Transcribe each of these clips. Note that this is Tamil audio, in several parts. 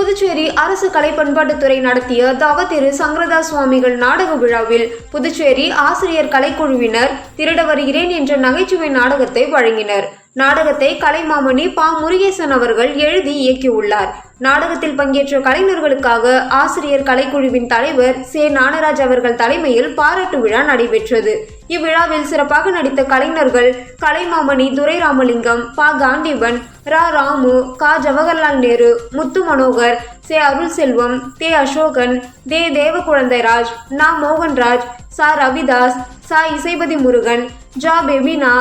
புதுச்சேரி அரசு கலை பண்பாட்டுத்துறை நடத்திய தவ திரு சங்கரதாஸ் சுவாமிகள் நாடக விழாவில் புதுச்சேரி ஆசிரியர் கலைக்குழுவினர் திருட வருகிறேன் என்ற நகைச்சுவை நாடகத்தை வழங்கினர். நாடகத்தை கலைமாமணி பா. முருகேசன் அவர்கள் எழுதி இயக்கியுள்ளார். நாடகத்தில் பங்கேற்ற கலைஞர்களுக்காக ஆசிரியர் கலைக்குழுவின் தலைவர் சே. ஞானராஜ் அவர்கள் தலைமையில் பாராட்டு விழா நடைபெற்றது. இவ்விழாவில் சிறப்பாக நடித்த கலைஞர்கள் கலைமாமணி துரை ராமலிங்கம் பா. காண்டீபன் ரா. ராமு கா. ஜவஹர்லால் நேரு முத்து மனோகர் சே. அருள் செல்வம் தே. அசோகன் தே. தேவகுழந்தைராஜ் நா. மோகன்ராஜ் சா. ரவிதாஸ் சா. இசைபதி முருகன் ஜா. பெபினா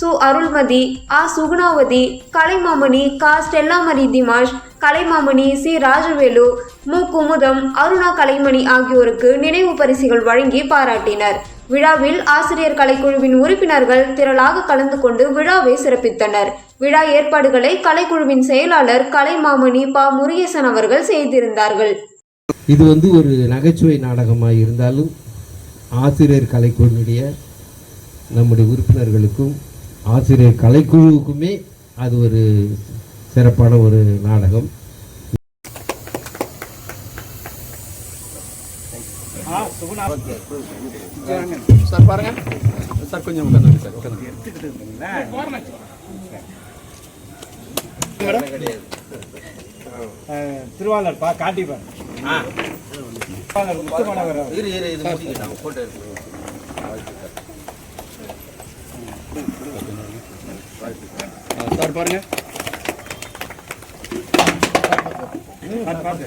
சு. அருள்மதி ஆ. சுகுணாவதி கலைமாமணி கா. ஸ்டெல்லாமரி திமாஷ் கலைமாமணி சி. ராஜவேலு மு. குமுதம் அருணா கலைமணி ஆகியோருக்கு நினைவு பரிசுகள் வழங்கி பாராட்டினர். விழாவில் ஆசிரியர் கலைக்குழுவின் உறுப்பினர்கள் திரளாக கலந்து கொண்டு விழாவை சிறப்பித்தனர். விழா ஏற்பாடுகளை கலைக்குழுவின் செயலாளர் கலைமாமணி பா. முருகேசன் அவர்கள் செய்திருந்தார்கள். இது வந்து ஒரு நகைச்சுவை நாடகமாக இருந்தாலும் ஆசிரியர் கலைக்குழுவினுடைய நம்முடைய உறுப்பினர்களுக்கும் ஆசிரியர் கலைக்குழுவுக்குமே அது ஒரு சிறப்பான ஒரு நாடகம். சார் பாருங்க. சார் கொஞ்சம் உட்காந்து சார் உட்காந்துங்க திருவாளர் பா காட்டிப்பார் சார் பாருங்க. பார்த்து பார்த்து